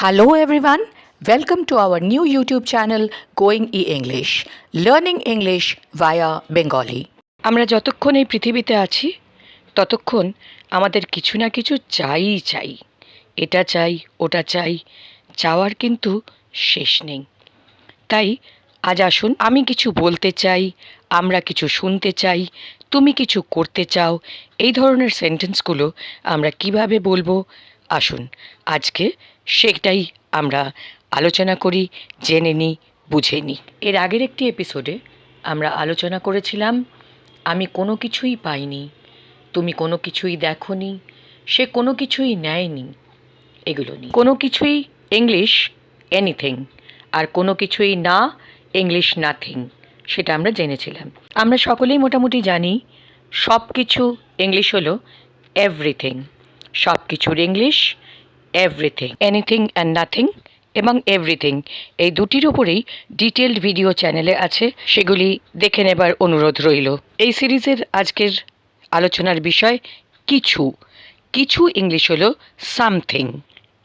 Hello everyone, welcome to our new YouTube channel Going E English, learning English via Bengali. আমরা যতক্ষণ এই পৃথিবীতে আছি ততক্ষণ আমাদের কিছু না কিছু চাইই চাই। এটা চাই ওটা চাই চাওয়ার কিন্তু শেষ নেই। তাই আজ আসুন আমি কিছু বলতে চাই আমরা কিছু শুনতে চাই তুমি কিছু করতে চাও এই ধরনের সেন্টেন্সগুলো আমরা কীভাবে বলব? আসুন আজকে সেটাই আমরা আলোচনা করি, জেনে নিই বুঝে নিই এর আগের একটি এপিসোডে আমরা আলোচনা করেছিলাম, আমি কোনো কিছুই পাইনি, তুমি কোনো কিছুই দেখোনি, সে কোনো কিছুই নেয়নি, এগুলো নিয়ে। কোনো কিছুই ইংলিশ এনিথিং আর কোনো কিছুই না ইংলিশ নাথিং সেটা আমরা জেনেছিলাম। আমরা সকলেই মোটামুটি জানি সব কিছু ইংলিশ হলো এভরিথিং সব কিছুর English everything anything and nothing এবং এভরিথিং এই দুটির ওপরেই ডিটেলড ভিডিও চ্যানেলে আছে, সেগুলি দেখে নেবার অনুরোধ রইল। এই সিরিজের আজকের আলোচনার বিষয় কিছু। কিছু ইংলিশ হলো সামথিং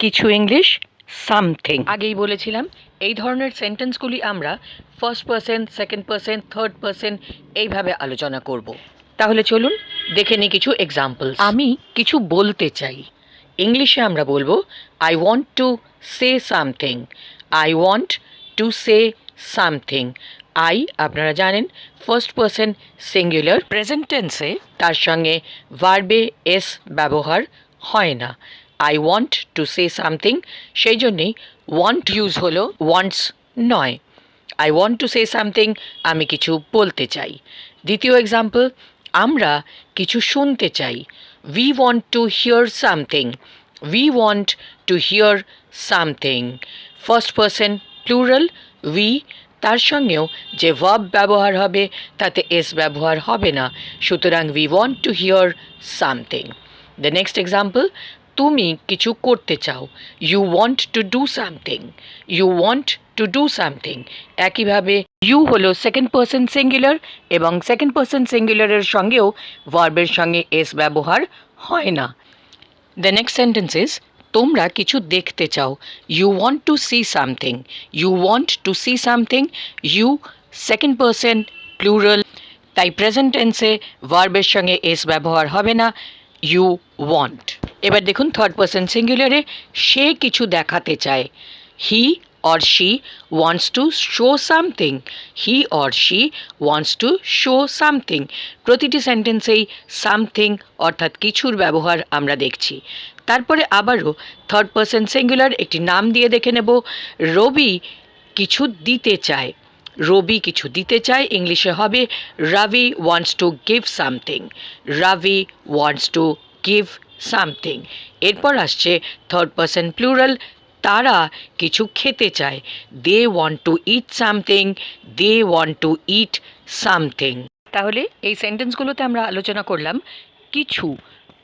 কিছু ইংলিশ সামথিং আগেই বলেছিলাম, এই ধরনের সেন্টেন্সগুলি আমরা first person second person third person এইভাবে আলোচনা করব। তাহলে চলুন, দেখে নিই কিছু এক্সাম্পল আমি কিছু বলতে চাই। ইংলিশে আমরা বলব I want to say something I want to say something I আপনারা জানেন ফার্স্ট পার্সন সিঙ্গুলার প্রেজেন্ট টেন্সে তার সঙ্গে ভার্বে এস ব্যবহার হয় না। I want to say something সেই জন্যেই ওয়ান্ট ইউজ হলো ওয়ান্টস নয়। I want to say something আমি কিছু বলতে চাই। দ্বিতীয় এক্সাম্পল আমরা কিছু শুনতে চাই। We want to hear something we want to hear something first person plural we তার সঙ্গেও যে ভার্ব ব্যবহার হবে, তাতে এস ব্যবহার হবে না। সুতরাং we want to hear something the next example তুমি কিছু করতে চাও। You want to do something you want to do something একইভাবে ইউ হলো সেকেন্ড পার্সন সিঙ্গুলার এবং সেকেন্ড পার্সন সিঙ্গুলারের সঙ্গেও ভার্বের সঙ্গে এস ব্যবহার হয় না। দ্য নেক্সট সেন্টেন্স তোমরা কিছু দেখতে চাও। You want to see something you want to see something you second person plural তাই প্রেজেন্ট টেন্সে ভার্বের সঙ্গে এস ব্যবহার হবে না। ইউ ওয়ান্ট এবার দেখুন থার্ড পার্সন সিঙ্গুলারে সে কিছু দেখাতে চায়। He or she wants to show something he or she wants to show something প্রতিটি সেন্টেন্সেই সামথিং অর্থাৎ কিছুর ব্যবহার আমরা দেখছি। তারপরে আবারও থার্ড পার্সন সিঙ্গুলার একটি নাম দিয়ে দেখে নেব। রবি কিছু দিতে চায়। রবি কিছু দিতে চায়, ইংলিশে হবে Ravi wants to give something Ravi wants to give something এরপর আসছে থার্ড পার্সন প্লুরাল তারা কিছু খেতে চায়। They want to eat something they want to eat something তাহলে এই সেন্টেন্সগুলোতে আমরা আলোচনা করলাম, কিছু,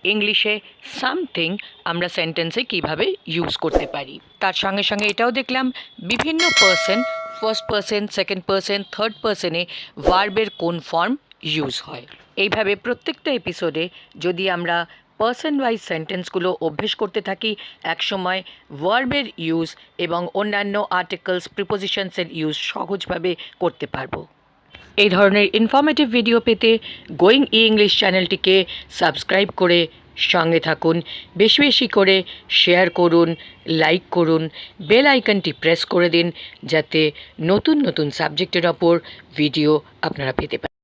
ইংলিশে সামথিং আমরা সেন্টেন্সে কীভাবে ইউজ করতে পারি? তার সঙ্গে সঙ্গে এটাও দেখলাম, বিভিন্ন person first person second person third পার্সনে ভার্বের কোন ফর্ম ইউজ হয়? এইভাবে প্রত্যেকটা এপিসোডে যদি আমরা পার্সন ওয়াইজ সেন্টেন্সগুলো অভ্যেস করতে থাকি, একসময় ভার্বের ইউজ এবং অন্যান্য আর্টিকেলস প্রিপোজিশনসের ইউজ সহজভাবে করতে পারব। এই ধরনের ইনফরমেটিভ ভিডিও পেতে গোয়িং ই ইংলিশ চ্যানেলটিকে সাবস্ক্রাইব করে সঙ্গে থাকুন। বেশি বেশি করে শেয়ার করুন লাইক করুন বেল আইকনটি প্রেস করে দিন, যাতে নতুন নতুন সাবজেক্টের ওপর ভিডিও আপনারা পেতে পারেন।